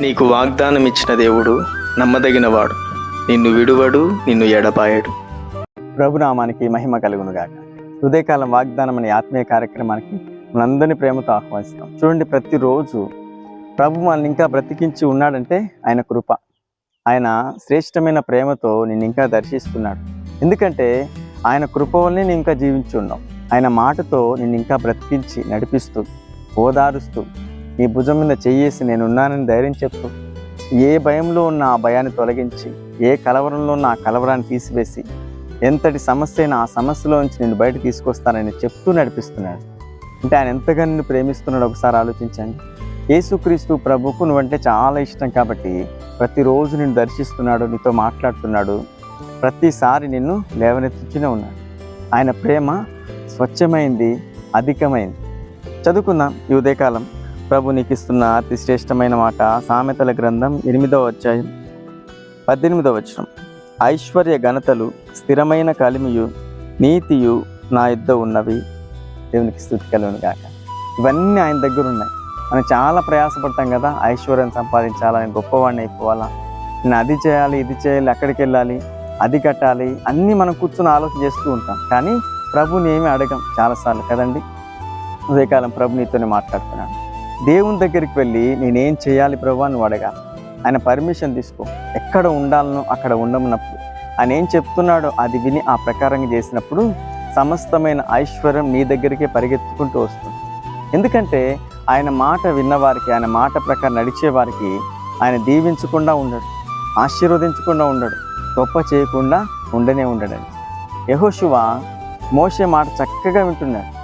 నీకు వాగ్దానం ఇచ్చిన దేవుడు నమ్మదగినవాడు. నిన్ను విడువడు నిన్ను ఎడపాయడు ప్రభునామానికి మహిమ కలుగునుగాక. హృదయకాలం వాగ్దానం అనే ఆత్మీయ కార్యక్రమానికి మనందరినీ ప్రేమతో ఆహ్వానిస్తాం. చూడండి ప్రతిరోజు ప్రభు మనల్ని ఇంకా బ్రతికించి ఉన్నాడంటే ఆయన కృప. ఆయన శ్రేష్టమైన ప్రేమతో నిన్ను ఇంకా దర్శిస్తున్నాడు. ఎందుకంటే ఆయన కృప వల్లనే నేను ఇంకా జీవించి ఉన్నాం. ఆయన మాటతో నిన్ను ఇంకా బ్రతికించి నడిపిస్తూ ఓదారుస్తూ నీ భుజం మీద చెయ్యేసి నేను ఉన్నానని ధైర్యం చెప్పు. ఏ భయంలో ఉన్న ఆ భయాన్ని తొలగించి ఏ కలవరంలో ఉన్న ఆ కలవరాన్ని తీసివేసి ఎంతటి సమస్య అయినా ఆ సమస్యలో నుంచి నేను బయట తీసుకొస్తానని చెప్తూ నడిపిస్తున్నాడు. అంటే ఆయన ఎంతగా నిన్ను ప్రేమిస్తున్నాడు ఒకసారి ఆలోచించండి. యేసుక్రీస్తు ప్రభుకు నువ్వంటే చాలా ఇష్టం కాబట్టి ప్రతిరోజు నిన్ను దర్శిస్తున్నాడు నీతో మాట్లాడుతున్నాడు. ప్రతిసారి నిన్ను లేవనెత్తుతూనే ఉన్నాడు. ఆయన ప్రేమ స్వచ్ఛమైంది అధికమైంది. చదువుకుందాం ఈ ఉదయకాలం. ప్రభు నీకు ఇస్తున్న అతి శ్రేష్టమైన మాట సామెతల గ్రంథం ఎనిమిదవ అధ్యాయం పద్దెనిమిదవ వచనం. ఐశ్వర్య ఘనతలు స్థిరమైన కలిమియు నీతియు నా యుద్ధ ఉన్నవి. దేవునికి స్థుతి కలుగును కాక ఇవన్నీ ఆయన దగ్గర ఉన్నాయి. మనం చాలా ప్రయాసపడతాం కదా ఐశ్వర్యం సంపాదించాలని గొప్పవాడిని అయిపోవాలా? నేను అది చేయాలి ఇది చేయాలి అక్కడికి వెళ్ళాలి అది కట్టాలి అన్నీ మనం కూర్చొని ఆలోచన చేస్తూ ఉంటాం. కానీ ప్రభుని ఏమీ అడగం. చాలాసార్లు కదండి? ఉదయకాలం ప్రభు నీతోనే మాట్లాడుతున్నాను దేవుని దగ్గరికి వెళ్ళి నేనేం చేయాలి ప్రభు అని అడగాలి ఆయన పర్మిషన్ తీసుకో. ఎక్కడ ఉండాలనో అక్కడ ఉండమన్నప్పుడు. ఆయన ఏం చెప్తున్నాడో అది విని ఆ ప్రకారంగా చేసినప్పుడు సమస్తమైన ఐశ్వర్యం నీ దగ్గరికే పరిగెత్తుకుంటూ వస్తుంది. ఎందుకంటే ఆయన మాట విన్నవారికి ఆయన మాట ప్రకారం నడిచేవారికి ఆయన దీవించకుండా ఉండడు ఆశీర్వదించకుండా ఉండడు గొప్ప చేయకుండా ఉండనే ఉండడండి యహోశివ మోసే మాట చక్కగా వింటున్నాడు.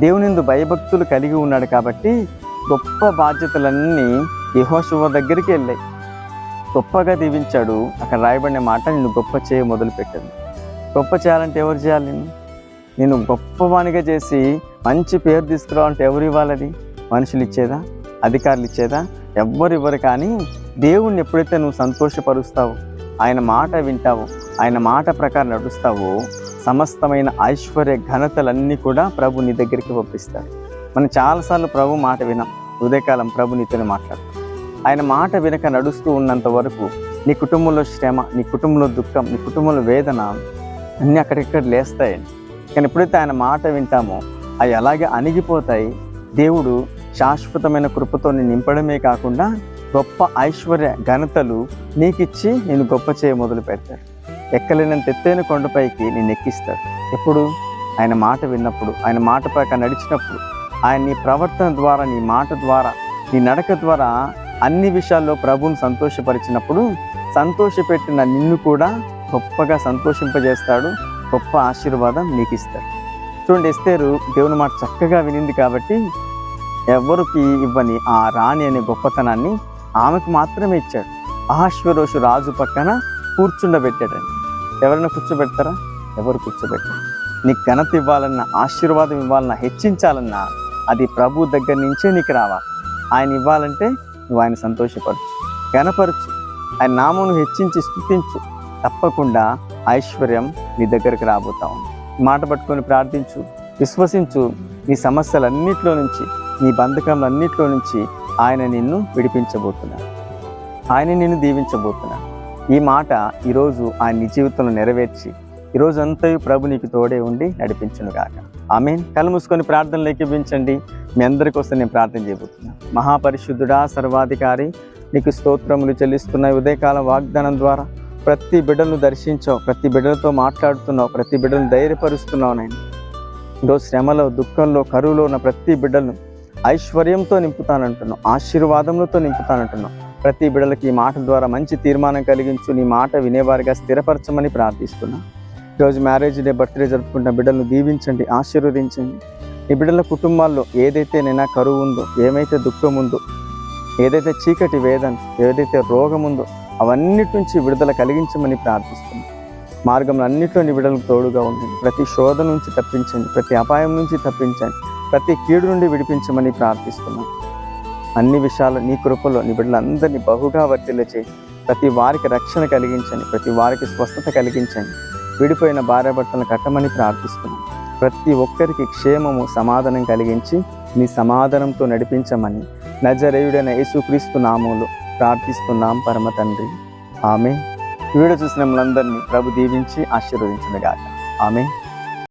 దేవునిందు భయభక్తులు కలిగి ఉన్నాడు కాబట్టి గొప్ప బాధ్యతలన్నీ యహోశువ దగ్గరికి వెళ్ళాయి. గొప్పగా దీవించాడు. అక్కడ రాయబడిన మాట నిన్ను గొప్ప చేయ మొదలుపెట్టింది. గొప్ప చేయాలంటే ఎవరు చేయాలి నేను గొప్పవానిగా చేసి మంచి పేరు తీసుకురావాలంటే ఎవరు ఇవ్వాలది? మనుషులు ఇచ్చేదా అధికారులు ఇచ్చేదా ఎవ్వరు ఇవ్వరు కానీ దేవుణ్ణి ఎప్పుడైతే నువ్వు సంతోషపరుస్తావో ఆయన మాట వింటావో ఆయన మాట ప్రకారం నడుస్తావో సమస్తమైన ఐశ్వర్య ఘనతలన్నీ కూడా ప్రభు నీ దగ్గరికి పంపిస్తాడు. మనం చాలాసార్లు ప్రభు మాట వినాం ఉదయకాలం ప్రభు నీతోనే ఆయన మాట వినక నడుస్తూ ఉన్నంత వరకు నీ కుటుంబంలో శ్రమ నీ కుటుంబంలో దుఃఖం నీ కుటుంబంలో వేదన అన్నీ అక్కడిక్కడ లేస్తాయండి కానీ ఎప్పుడైతే ఆయన మాట వింటామో అవి అలాగే అణిగిపోతాయి. దేవుడు శాశ్వతమైన కృపతో నేను నింపడమే కాకుండా గొప్ప ఐశ్వర్య ఘనతలు నీకిచ్చి నేను గొప్ప చేయ మొదలు పెడతాడు. ఎక్కలేనంత ఎత్తైన కొండపైకి నేను ఎక్కిస్తాడు. ఎప్పుడు? ఆయన మాట విన్నప్పుడు ఆయన మాట ప్రకారం నడిచినప్పుడు ఆయన నీ ప్రవర్తన ద్వారా నీ మాట ద్వారా నీ నడక ద్వారా అన్ని విషయాల్లో ప్రభువును సంతోషపరిచినప్పుడు సంతోషపెట్టిన నిన్ను కూడా గొప్పగా సంతోషింపజేస్తాడు గొప్ప ఆశీర్వాదం నీకు ఇస్తాడు చూడండి ఎస్తేరు దేవుని మాట చక్కగా వినింది కాబట్టి ఎవరికి ఇవ్వని ఆ రాణి అనే గొప్పతనాన్ని ఆమెకు మాత్రమే ఇచ్చాడు. ఆశ్వరోషు రాజు పక్కన కూర్చుండబెట్టాడండి. ఎవరైనా కూర్చోబెడతారా? ఎవరు కూర్చోబెట్టారు? నీకు ఘనత ఇవ్వాలన్నా ఆశీర్వాదం ఇవ్వాలన్నా హెచ్చించాలన్నా అది ప్రభు దగ్గర నుంచే నీకు రావాలి. ఆయన ఇవ్వాలంటే నువ్వు ఆయన సంతోషపరచు ఘనపరచు ఆయన నామను హెచ్చించి స్థుతించు. తప్పకుండా ఐశ్వర్యం నీ దగ్గరికి రాబోతా ఉంది. మాట పట్టుకొని ప్రార్థించు విశ్వసించు నీ సమస్యలన్నింటిలో నుంచి నీ బంధకంలన్నింటిలో నుంచి ఆయన నిన్ను విడిపించబోతున్నాడు ఆయన నిన్ను దీవించబోతున్నాడు ఈ మాట ఈరోజు ఆయన నీ జీవితంలో నెరవేర్చి ఈరోజు అంతా ప్రభు నీకు తోడే ఉండి నడిపించును గాక ఆమె కళ్ళు మూసుకొని ప్రార్థనలు ఎక్కిపించండి మీ అందరి కోసం నేను ప్రార్థన చేయబోతున్నాను మహాపరిశుద్ధుడా సర్వాధికారి నీకు స్తోత్రములు చెల్లిస్తున్న ఉదయకాల వాగ్దానం ద్వారా ప్రతి బిడ్డను దర్శించావు ప్రతి బిడ్డలతో మాట్లాడుతున్నావు ప్రతి బిడ్డను ధైర్యపరుస్తున్నావు నేను ఈరోజు శ్రమలో దుఃఖంలో కరువులో ఉన్న ప్రతి బిడ్డలను ఐశ్వర్యంతో నింపుతానంటున్నావు ఆశీర్వాదములతో నింపుతానంటున్నావు. ప్రతి బిడ్డలకి ఈ మాట ద్వారా మంచి తీర్మానం కలిగించు నీ మాట వినేవారిగా స్థిరపరచమని ప్రార్థిస్తున్నాను ఈరోజు మ్యారేజ్ డే బర్త్డే జరుపుకుంటున్న బిడ్డలను దీవించండి ఆశీర్వదించండి. ఈ బిడ్డల కుటుంబాల్లో ఏదైతే నైనా కరువు ఉందో ఏమైతే దుఃఖం ఉందో ఏదైతే చీకటి వేదన ఏదైతే రోగం ఉందో అవన్నిటి నుంచి విడుదల కలిగించమని ప్రార్థిస్తున్నాను మార్గంలో అన్నింటిలో నీ బిడ్డలకు తోడుగా ఉండండి. ప్రతి శోధ నుంచి తప్పించండి ప్రతి అపాయం నుంచి తప్పించండి ప్రతి కీడు నుండి విడిపించమని ప్రార్థిస్తున్నాను అన్ని విషయాలు నీ కృపలో నీ బిడ్డలందరినీ బహుగా వర్తిల్ల చేయి ప్రతి వారికి రక్షణ కలిగించండి ప్రతి వారికి స్వస్థత కలిగించండి. విడిపోయిన భార్యాభర్తలను కట్టమని ప్రార్థిస్తున్నాం. ప్రతి ఒక్కరికి క్షేమము సమాధానం కలిగించి నీ సమాధానంతో నడిపించమని నజరేయుడైన యేసుక్రీస్తు నామంలో ప్రార్థిస్తున్నాం పరమ తండ్రి. ఆమె వీడియో చూసిన మనందరినీ ప్రభు దీవించి ఆశీర్వదించినగాక. ఆమె